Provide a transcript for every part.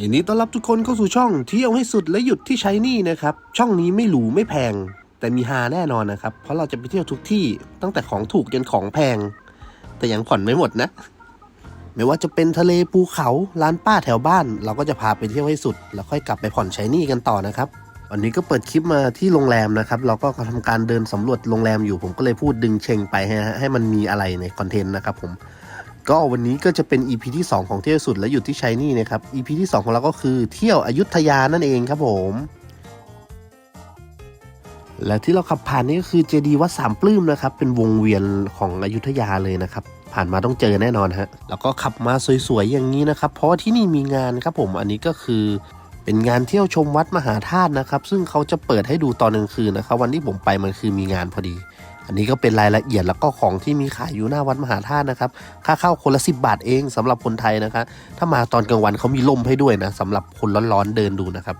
ยินดีต้อนรับทุกคนเข้าสู่ช่องเที่ยวให้สุดและหยุดที่ใช้นี่นะครับ ช่องนี้ไม่หรูไม่แพง แต่มีฮาแน่นอนนะครับ เพราะเราจะไปเที่ยวทุกที่ตั้งแต่ของถูกจนของแพง แต่ยังผ่อนไม่หมดนะ ไม่ว่าจะเป็นทะเลภูเขาร้านป้าแถวบ้าน เราก็จะพาไปเที่ยวให้สุด แล้วค่อยกลับไปผ่อนใช้นี้กันต่อนะครับวันนี้ก็เปิดคลิปมาที่โรงแรมนะครับ เราก็ทำการเดินสำรวจโรงแรมอยู่ผมก็เลยพูดดึงเชงไปให้ให้มันมีอะไรในคอนเทนต์นะครับผม ก็วันนี้ก็จะเป็น EP ที่ 2 ของเที่ยวสุดและหยุดที่ชัยนี่นะครับ EP ที่ 2 ของเราก็คือเที่ยวอยุธยานั่นเองครับผม และที่เราขับผ่านนี่ก็คือเจดีย์วัดสามปลื้มนะครับ เป็นวงเวียนของอยุธยาเลยนะครับ ผ่านมาต้องเจอแน่นอนฮะแล้วก็ขับมาสวยๆอย่างนี้นะครับ เพราะว่าที่นี่มีงานครับผมอันนี้ก็คือเป็นงานเที่ยวชมวัดมหาธาตุนะครับ ซึ่งเขาจะเปิดให้ดูตอนกลางคืนนะครับ วันที่ผมไปมันคือมีงานพอดี อันนี้ก็เป็นรายละเอียดแล้วก็ของที่มีขายอยู่หน้าวัดมหาธาตุนะครับ ค่าเข้าคนละสิบาทเองสำหรับคนไทยนะครับ ถ้ามาตอนกลางวันเขามีล่มให้ด้วยนะสำหรับคนร้อนๆเดินดูนะครับ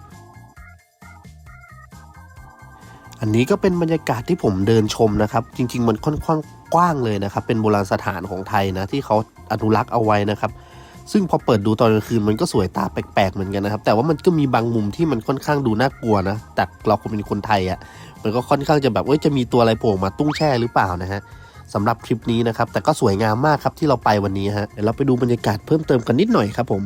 อันนี้ก็เป็นบรรยากาศที่ผมเดินชมนะครับ จริง ๆ มันค่อนข้างกว้างเลยนะครับ เป็นโบราณสถานของไทยนะที่เขาอนุรักษ์เอาไว้นะครับ ซึ่งพอเปิดดูตอนกลางคืนมันก็สวยตาแปลกๆเหมือนกันนะครับ แต่ว่ามันก็มีบางมุมที่มันค่อนข้างดูน่ากลัวนะแต่เราคนเป็นคนไทยอะ่ะมันก็ค่อนข้างจะแบบเอ้ยจะมีตัวอะไรโผล่มาตุ้งแช่หรือเปล่านะฮะสำหรับคลิปนี้นะครับแต่ก็สวยงามมากครับที่เราไปวันนี้ฮะเดี๋ยวเราไปดูบรรยากาศเพิ่มเติมกันนิดหน่อยครับผม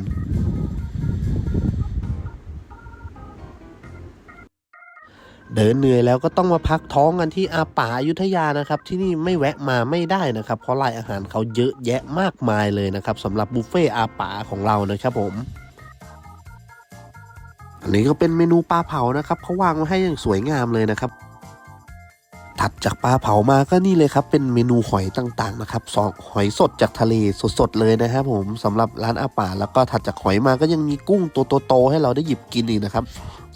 เดินเหนื่อยแล้วก็ต้องมาพักท้องกันที่อาป่าอยุธยานะครับ ที่นี่ไม่แวะมาไม่ได้นะครับ เพราะรายอาหารเขาเยอะแยะมากมายเลยนะครับสำหรับบุฟเฟ่อาป่าของเรานะครับผมอันนี้ก็เป็นเมนูปลาเผานะครับเขาวางมาให้อย่างสวยงามเลยนะครับ ถัดจากปลาเผามาก็นี่เลยครับ เป็นเมนูหอยต่างๆนะครับสองหอยสดจากทะเลสดๆเลยนะครับผมสำหรับร้านอาป่า แล้วก็ถัดจากหอยมาก็ยังมีกุ้งตัวโตๆให้เราได้หยิบกินอีกนะครับ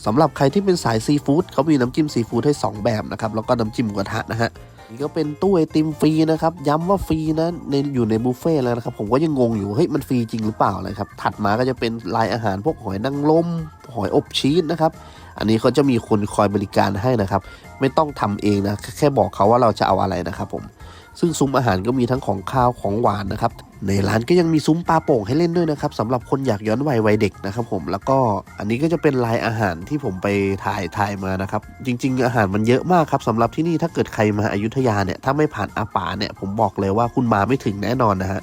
สำหรับใครที่เป็นสายซีฟู้ดเขามีน้ำจิ้มซีฟู้ดให้สองแบบนะครับแล้วก็น้ำจิ้มกระทะนะฮะนี่ก็เป็นตู้ไอติมฟรีนะครับ ย้ำว่าฟรีนะในอยู่ในบุฟเฟ่แล้วนะครับผมก็ยังงงอยู่เฮ้ยมันฟรีจริงหรือเปล่าเลยครับถัดมาก็จะเป็นลายอาหารพวกหอยนางรมหอยอบชีสนะครับ อันนี้เขาจะมีคนคอยบริการให้นะครับ ไม่ต้องทำเองนะแค่แค่บอกเขาว่าเราจะเอาอะไรนะครับผมซึ่งซุ้มอาหารก็มีทั้งของข้าวของหวานนะครับ ในร้านก็ยังมีซุ้มปลาโป่งให้เล่นด้วยนะครับสำหรับคนอยากย้อนวัยวัยเด็กนะครับผมแล้วก็อันนี้ก็จะเป็นลายอาหารที่ผมไปถ่ายถ่ายมานะครับ จริง ๆ อาหารมันเยอะมากครับสำหรับที่นี่ถ้าเกิดใครมาอายุทยาเนี่ยถ้าไม่ผ่านอาป่าเนี่ยผมบอกเลยว่าคุณมาไม่ถึงแน่นอนนะฮะ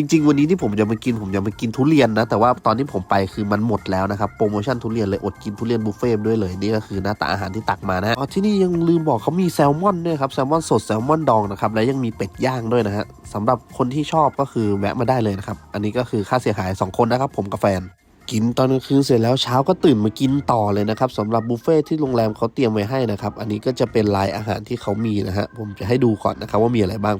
จริง ๆ วันนี้ที่ผมจะมากินผมจะมากินทุเรียนนะ แต่ว่าตอนที่ผมไปคือมันหมดแล้วนะครับโปรโมชั่นทุเรียนเลยอดกินทุเรียนบุฟเฟ่ต์ด้วยเลยนี่ก็คือหน้าตาอาหารที่ตักมานะอ๋อที่นี่ยังลืมบอกเขามีแซลมอนด้วยครับแซลมอนสดแซลมอนดองนะครับและยังมีเป็ดย่างด้วยนะฮะสำหรับคนที่ชอบก็คือแวะมาได้เลยนะครับอันนี้ก็คือค่าเสียหาย 2 คนนะครับผมกับแฟนกินตอนกลางคืนเสร็จแล้วเช้าก็ตื่นมากินต่อเลยนะครับสำหรับบุฟเฟ่ที่โรงแรมเขาเตรียมไว้ให้นะครับอันนี้ก็จะเป็นลายอาหารที่เขามีนะฮะผมจะให้ดูก่อนนะครับว่ามีอะไรบ้าง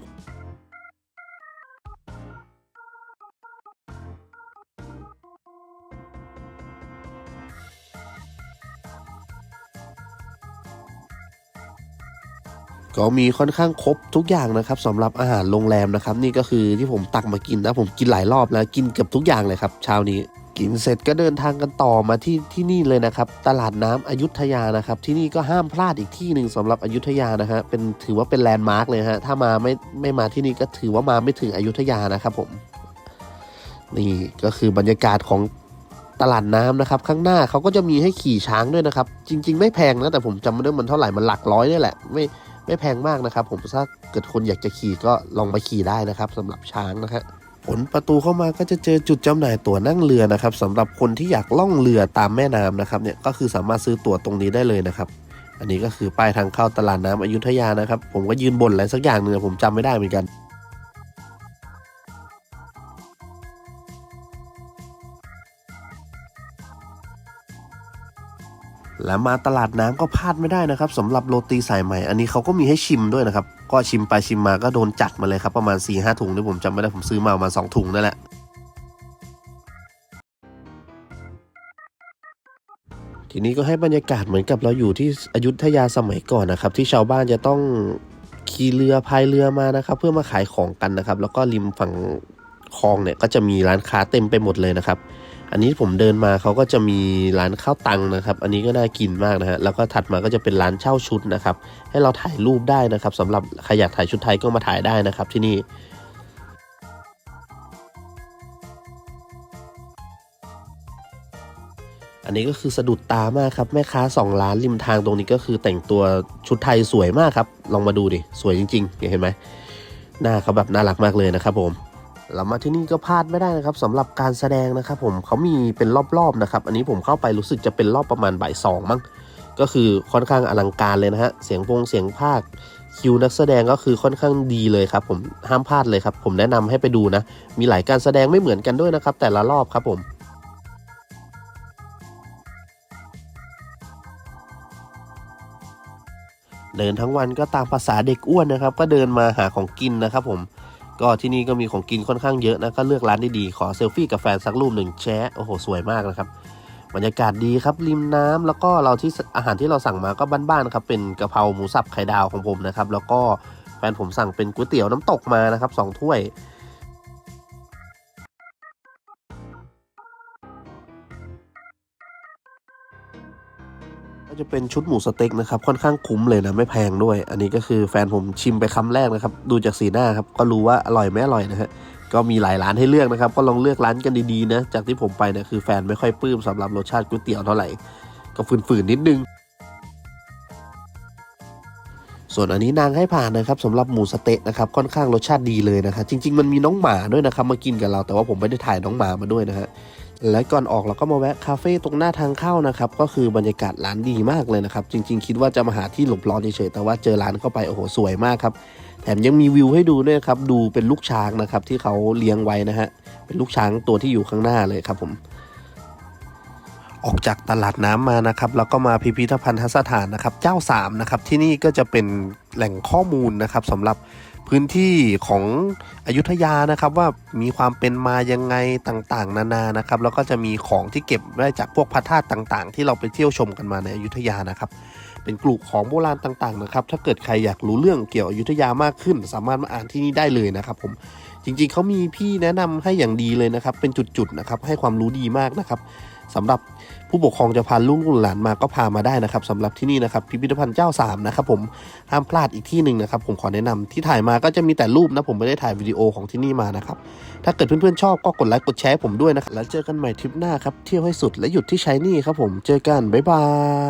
ก็มีค่อนข้างครบทุกอย่างนะครับสำหรับอาหารโรงแรมนะครับ นี่ก็คือที่ผมตักมากินนะผมกินหลายรอบแล้วกินเกือบทุกอย่างเลยครับเช้านี้กินเสร็จก็เดินทางกันต่อมาที่ที่นี่เลยนะครับ ตลาดน้ำอยุธยานะครับ ที่นี่ก็ห้ามพลาดอีกที่หนึ่งสำหรับอยุธยานะฮะเป็นถือว่าเป็นแลนด์มาร์กเลยฮะถ้ามาไม่ไม่มาที่นี่ก็ถือว่ามาไม่ถึงอยุธยานะครับผมนี่ก็คือบรรยากาศของตลาดน้ำนะครับ ข้างหน้าเขาก็จะมีให้ขี่ช้างด้วยนะครับ จริง ๆ ไม่แพงนะแต่ผมจำไม่ได้มันเท่าไหร่มันหลักร้อยนี่แหละไม่ ไม่แพงมากนะครับ ผมถ้าเกิดคนอยากจะขี่ก็ลองไปขี่ได้นะครับสำหรับช้างนะครับผลประตูเข้ามาก็จะเจอจุดจำหน่ายตั๋วนั่งเรือนะครับสำหรับคนที่อยากล่องเรือตามแม่น้ำนะครับเนี่ยก็คือสามารถซื้อตั๋วตรงนี้ได้เลยนะครับ อันนี้ก็คือป้ายทางเข้าตลาดน้ำอยุธยานะครับ ผมก็ยืนบนอะไรสักอย่างหนึ่งผมจำไม่ได้เหมือนกัน และมาตลาดน้ำก็พลาดไม่ได้นะครับสำหรับโรตีสายใหม่ อันนี้เขาก็มีให้ชิมด้วยนะครับ ก็ชิมไปชิมมาก็โดนจัดมาเลยครับ ประมาณ4ี่ห้าถุงที่ผมจำไม่ได้ผมซื้อมาประมาณสองถุงนั่นแหละทีนี้ก็ให้บรรยากาศเหมือนกับเราอยู่ที่อยุธยาสมัยก่อนนะครับ ที่ชาวบ้านจะต้องขี่เรือพายเรือมานะครับ เพื่อมาขายของกันนะครับ แล้วก็ริมฝั่งคลองเนี่ยก็จะมีร้านค้าเต็มไปหมดเลยนะครับ อันนี้ผมเดินมาเขาก็จะมีร้านข้าวตังนะครับ อันนี้ก็น่ากินมากนะฮะแล้วก็ถัดมาก็จะเป็นร้านเช่าชุดนะครับ ให้เราถ่ายรูปได้นะครับสำหรับใครอยากถ่ายชุดไทยก็มาถ่ายได้นะครับที่นี่อันนี้ก็คือสะดุดตามากครับแม่ค้าสองร้านริมทางตรงนี้ก็คือแต่งตัวชุดไทยสวยมากครับ ลองมาดูดิ สวยจริงๆเห็นไหมหน้าเขาแบบน่ารักมากเลยนะครับผม เรามาที่นี่ก็พลาดไม่ได้นะครับสำหรับการแสดงนะครับผมเขามีเป็นรอบๆนะครับ อันนี้ผมเข้าไปรู้สึกจะเป็นรอบประมาณบ่ายสองมั้งก็คือค่อนข้างอลังการเลยนะฮะเสียงพงเสียงภาคคิวนักแสดงก็คือค่อนข้างดีเลยครับ ผมห้ามพลาดเลยครับ ผมแนะนำให้ไปดูนะ มีหลายการแสดงไม่เหมือนกันด้วยนะครับ แต่ละรอบครับผมเดินทั้งวันก็ตามภาษาเด็กอ้วนนะครับ ก็เดินมาหาของกินนะครับผม ก็ที่นี่ก็มีของกินค่อนข้างเยอะนะก็เลือกร้านได้ดีขอเซลฟี่กับแฟนสักรูปหนึ่งแชะโอ้โหสวยมากนะครับบรรยากาศดีครับริมน้ำแล้วก็เราที่อาหารที่เราสั่งมาก็บ้านๆครับเป็นกะเพราหมูสับไข่ดาวของผมนะครับแล้วก็แฟนผมสั่งเป็นก๋วยเตี๋ยวน้ำตกมานะครับสองถ้วย จะเป็นชุดหมูสเต็กนะครับค่อนข้างคุ้มเลยนะไม่แพงด้วย อันนี้ก็คือแฟนผมชิมไปคำแรกนะครับดูจากสีหน้าครับก็รู้ว่าอร่อยไม่อร่อยนะฮะก็มีหลายร้านให้เลือกนะครับก็ลองเลือกร้านกันดีๆนะจากที่ผมไปเนี่ยคือแฟนไม่ค่อยปลื้มสำหรับรสชาติก๋วยเตี๋ยวเท่าไหร่ก็ฝืนๆนิดนึง ส่วนอันนี้นางให้ผ่านนะครับสำหรับหมูสเต๊ะนะครับค่อนข้างรสชาติดีเลยนะครับจริง ๆ มันมีน้องหมาด้วยนะครับมากินกับเราแต่ว่าผมไม่ได้ถ่ายน้องหมามาด้วยนะฮะ และก่อนออกเราก็มาแวะคาเฟ่ตรงหน้าทางเข้านะครับก็คือบรรยากาศร้านดีมากเลยนะครับจริง ๆ คิดว่าจะมาหาที่หลบร้อนเฉยๆแต่ว่าเจอร้านเข้าไปโอ้โหสวยมากครับแถมยังมีวิวให้ดูด้วยครับดูเป็นลูกช้างนะครับที่เขาเลี้ยงไว้นะฮะเป็นลูกช้างตัวที่อยู่ข้างหน้าเลยครับผมออกจากตลาดน้ำมานะครับแล้วก็มาพิพิธภัณฑสถานนะครับเจ้าสามนะครับที่นี่ก็จะเป็นแหล่งข้อมูลนะครับสำหรับ พื้นที่ของอยุธยานะครับ ว่ามีความเป็นมายังไงต่างๆ นานานะครับ แล้วก็จะมีของที่เก็บได้จากพวกพระธาตุต่าง ๆ ที่เราไปเที่ยวชมกันมาในอยุธยานะครับ เป็นกลุ่มของโบราณต่างๆนะครับ ถ้าเกิดใครอยากรู้เรื่องเกี่ยวอยุธยามากขึ้น สามารถมาอ่านที่นี่ได้เลยนะครับ ผมจริงๆเขามีพี่แนะนำให้อย่างดีเลยนะครับ เป็นจุดๆนะครับ ให้ความรู้ดีมากนะครับ สำหรับผู้ปกครองจะพาลูกหลานมาก็พามาได้นะครับสำหรับที่นี่นะครับพิพิธภัณฑ์เจ้าสามนะครับผมห้ามพลาดอีกที่หนึ่งนะครับผมขอแนะนำที่ถ่ายมาก็จะมีแต่รูปนะผมไม่ได้ถ่ายวิดีโอของที่นี่มานะครับถ้าเกิดเพื่อนๆชอบก็กดไลค์กดแชร์ผมด้วยนะครับแล้วเจอกันใหม่ทริปหน้าครับเที่ยวให้สุดและหยุดที่ใช้นี่ครับผมเจอกันบ๊ายบาย